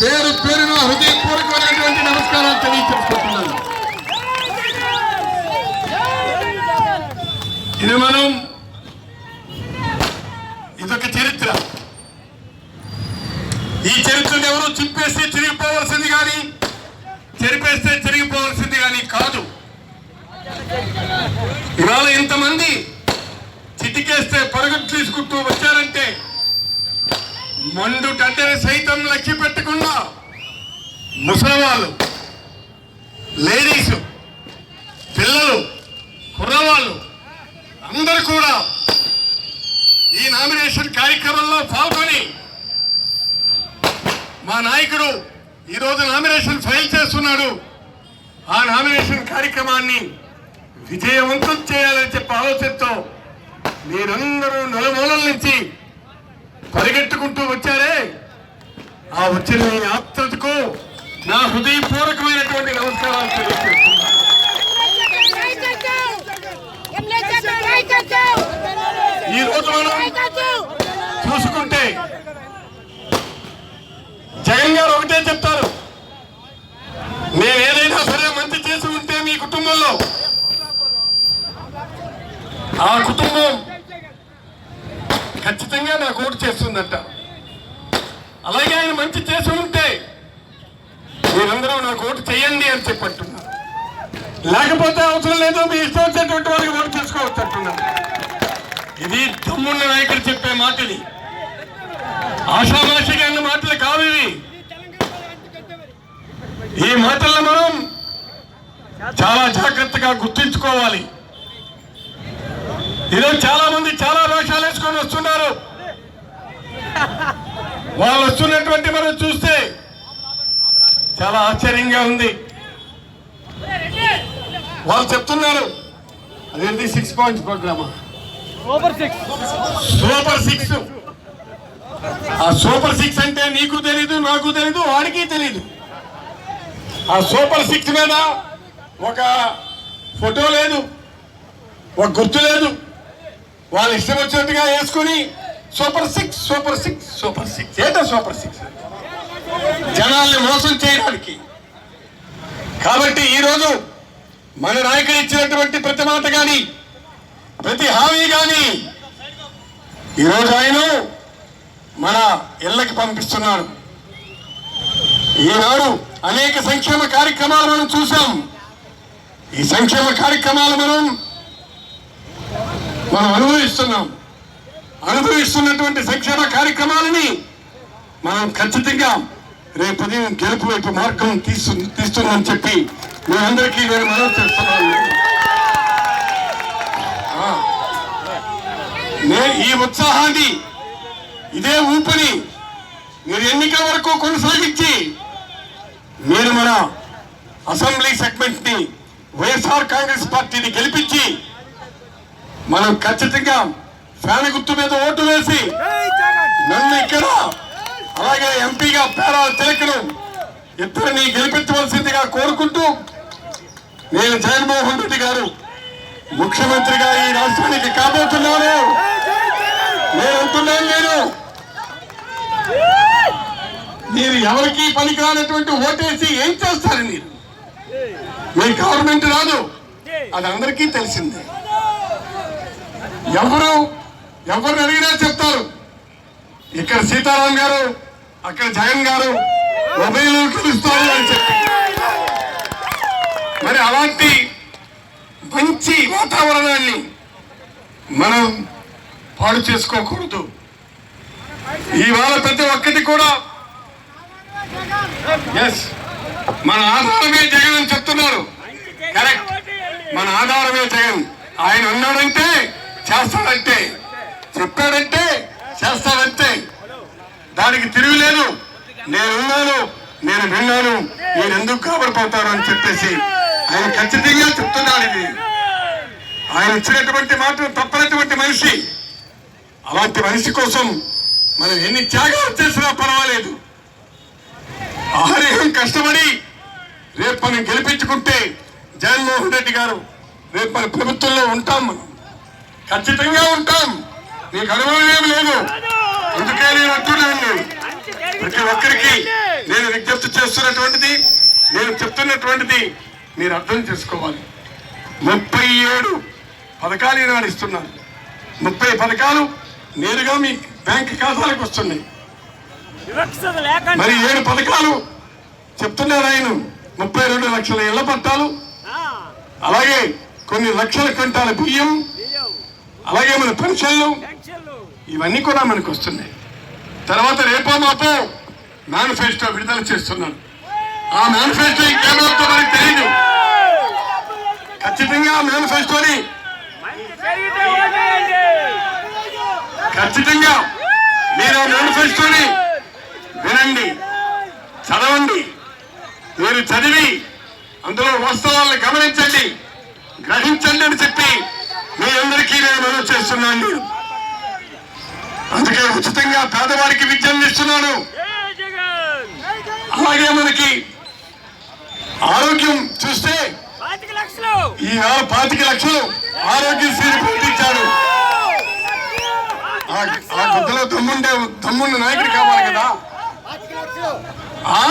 పేరు పేరున హృదయపూర్వకమైనటువంటి నమస్కారాలు తెలియజేసుకుంటున్నాను. ఇది మనం ఇదొక చరిత్ర. ఈ చరిత్రను ఎవరు చింపేస్తే తిరిగిపోవలసింది కానీ చెరిపేస్తే తిరిగిపోవలసింది కానీ కాదు. ఇవాళ ఇంతమంది చిటికేస్తే పరుగులు తీసుకుంటూ వచ్చారంటే మండు టడ్డని సైతం లక్ష్య పెట్టకుండా ముసలవాళ్ళు లేడీస్ పిల్లలు కుర్రవాళ్ళు అందరూ కూడా ఈ నామినేషన్ కార్యక్రమంలో పాల్గొని మా నాయకుడు ఈరోజు నామినేషన్ ఫైల్ చేస్తున్నాడు. ఆ నామినేషన్ కార్యక్రమాన్ని విజయవంతం చేయాలని చెప్పే ఆలోచనతో మీరందరూ నలుమూలల నుంచి పరిగెట్టుకుంటూ వచ్చారే. ఆ వచ్చిన మీ ఆప్తకు నా హృదయపూర్వకమైనటువంటి నమస్కారాలు తెలియజేస్తున్నాను. ఈ రోజు మనం చూసుకుంటే జగన్ గారు ఒకటే చెప్తారు. నేను ఏదైనా సరే మంచి చేసి ఉంటే మీ కుటుంబంలో ఆ కుటుంబం ఖచ్చితంగా నాకు ఓటు చేస్తుందంట. అలాగే ఆయన మంచి చేసి ఉంటే మీరందరూ నాకు ఓటు చేయండి అని చెప్పంటున్నారు. లేకపోతే అవసరం లేదు మీ ఇష్టం వచ్చేటువంటి వాళ్ళకి ఓటు చేసుకోవచ్చు అంటున్నారు ఇది తమ్ముళ్ళ నాయకుడు చెప్పే మాట ఇది ఆషామాషిగా అన్న మాటలు కావు ఇవి. ఈ మాటలను మనం చాలా జాగ్రత్తగా గుర్తుంచుకోవాలి. ఈరోజు చాలా మంది చాలా వాళ్ళు వస్తున్నటువంటి మనం చూస్తే చాలా ఆశ్చర్యంగా ఉంది. వాళ్ళు చెప్తున్నారు అదేంటి సిక్స్ పాయింట్స్ ప్రోగ్రామా సూపర్ సిక్స్ సూపర్ సిక్స్ ఆ సూపర్ సిక్స్ అంటే నీకు తెలీదు నాకు తెలీదు వాడికి తెలీదు. ఆ సూపర్ సిక్స్ మీద ఒక ఫోటో లేదు ఒక గుర్తు లేదు. వాళ్ళు ఇష్టం వచ్చినట్టుగా వేసుకుని super six super six super six. ఏంటో సూపర్ సిక్స్? జనాల్ని మోసం చేయడానికి. కాబట్టి ఈరోజు మన నాయకుడు ఇచ్చినటువంటి ప్రతి మాట కానీ ప్రతి హామీ కానీ ఈరోజు ఆయన మన ఇళ్ళకి పంపిస్తున్నాడు. ఈనాడు అనేక సంక్షేమ కార్యక్రమాలు మనం చూసాం ఈ సంక్షేమ కార్యక్రమాలు మనం మనం అనుభవిస్తున్నాం. అనుభవిస్తున్నటువంటి సంక్షేమ కార్యక్రమాలని మనం ఖచ్చితంగా రేపు ఉదయం గెలుపు వైపు మార్గం తీసు తీస్తుందని చెప్పి మీ అందరికీ నేను మనం చేస్తున్నాను ఈ ఉత్సాహాన్ని ఇదే ఊపిని మీరు ఎన్నికల వరకు కొనసాగించి మీరు మన అసెంబ్లీ సెగ్మెంట్ని వైఎస్ఆర్ కాంగ్రెస్ పార్టీని గెలిపించి మనం ఖచ్చితంగా ఫ్యాన్ గుర్తు మీద ఓటు వేసి నన్ను ఇక్కడ అలాగే ఎంపీగా పేరా తిలకను ఇద్దరిని గెలిపించవలసిందిగా కోరుకుంటూ నేను జగన్మోహన్ రెడ్డి గారు ముఖ్యమంత్రిగా ఈ రాష్ట్రానికి కాబోతున్నాను. నేను అంటున్నాను నేను. మీరు ఎవరికి పనికిరానటువంటి ఓటేసి ఏం చేస్తారు మీరు? మీ గవర్నమెంట్ రాదు. అది అందరికీ తెలిసిందే. ఎవరు ఎవరిని అడిగినా చెప్తారు. ఇక్కడ సీతారాం గారు అక్కడ జగన్ గారు ఉభయలు పిలుస్తారు అని చెప్పి. మరి అలాంటి మంచి వాతావరణాన్ని మనం పాడు చేసుకోకూడదు. ఇవాళ ప్రతి ఒక్కటి కూడా ఎస్ మన ఆధారమే జగన్ అని చెప్తున్నారు. కరెక్ట్ మన ఆధారమే జగన్. ఆయన ఉన్నాడంటే చేస్తాడంటే. చెప్పాడంటే చేస్తాడంటే. దానికి తిరుగులేదు నేనున్నాను నేను విన్నాను నేను ఎందుకు కాబడిపోతాను అని చెప్పేసి ఆయన ఖచ్చితంగా చెప్తున్నాడు ఇది. ఆయన ఇచ్చినటువంటి మాట తప్పనటువంటి మనిషి. అలాంటి మనిషి కోసం మనం ఎన్ని త్యాగాలు చేసినా పర్వాలేదు. ఆహారం కష్టపడి రేపు మనం గెలిపించుకుంటే జగన్మోహన్ రెడ్డి గారు రేపు మన ప్రభుత్వంలో ఉంటాం మనం. ఖచ్చితంగా ఉంటాం. నీకు అనుభవం ఏమి లేదు. అందుకే నేను అంటున్నాను నేను. ప్రతి ఒక్కరికి నేను చేస్తున్నటువంటిది నేను చెప్తున్నటువంటిది మీరు అర్థం చేసుకోవాలి. ముప్పై ఏడు పథకాలు ఈనాడు ఇస్తున్నాను ముప్పై పథకాలు నేరుగా మీ బ్యాంక్ ఖాతాలకు వస్తున్నాయి. మరి ఏడు పథకాలు చెప్తున్నారు ఆయన ముప్పై రెండు లక్షల ఇళ్ళ పట్టాలు అలాగే కొన్ని లక్షల క్వింటాల బియ్యం బియ్యం, అలాగే మన పెన్షన్లు ఇవన్నీ కూడా మనకు వస్తున్నాయి. తర్వాత రేపో మాపో మేనిఫెస్టో విడుదల చేస్తున్నాను. ఆ మేనిఫెస్టో ఇంకేమవుతుందో మనకు తెలియదు ఖచ్చితంగా ఆ మేనిఫెస్టోని. ఖచ్చితంగా మీరు ఆ మేనిఫెస్టోని వినండి చదవండి మీరు చదివి అందులో వాస్తవాలను గమనించండి గ్రహించండి అని చెప్పి మీ అందరికీ నేను మనవి చేస్తున్నాను. అందుకే ఉచితంగా పేదవారికి విద్యను ఇస్తున్నాను అలాగే మనకి ఆరోగ్యం చూస్తే ఈ పాతిక లక్షలు ఆరోగ్యశ్రీ ప్రకటించాడు ఆ ఆ గుద్దలో దమ్ముండే దమ్మున్న నాయకుడు కావాలి కదా. ఆ?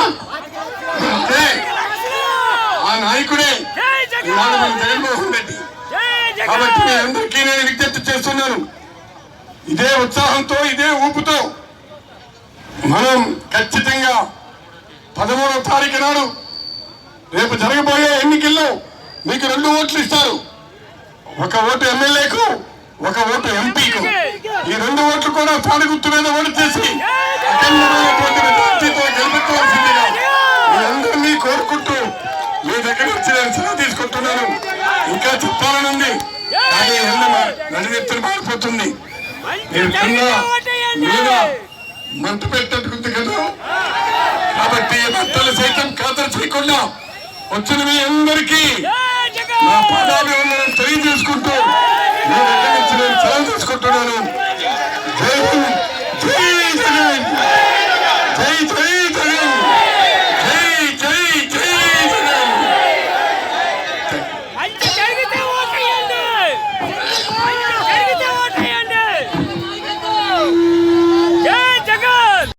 నాయకుడే జగన్మోహన్ రెడ్డి. కాబట్టి మీ అందరికీ నేను విజ్ఞప్తి చేస్తున్నాను. ఇదే ఉత్సాహంతో ఇదే ఊపుతో మనం ఖచ్చితంగా పదమూడవ తారీఖు నాడు రేపు జరగబోయే ఎన్నికల్లో మీకు రెండు ఓట్లు ఇస్తారు. ఒక ఓటు ఎమ్మెల్యేకు ఒక ఓటు ఎంపీకు. ఈ రెండు ఓట్లు కూడా తాడి గుర్తు మీద ఓటు చేసి అఖండమైనటువంటి మెజార్టీతో గెలిపించవలసిందిగా మీ అందరినీ కోరుకుంటూ మీ దగ్గర నుంచి నేను సెలవు తీసుకుంటున్నాను. ఇంకా చెప్పాలని ఉంది కానీ మారిపోతుంది. నేను కింద మంట కదా. కాబట్టి మంటలు సైతం ఖాతరు చేయకుండా వచ్చిన మీ అందరికీ నా పాదాలు ఉన్నారని తెలియజేసుకుంటూ నేను జై జై జై జై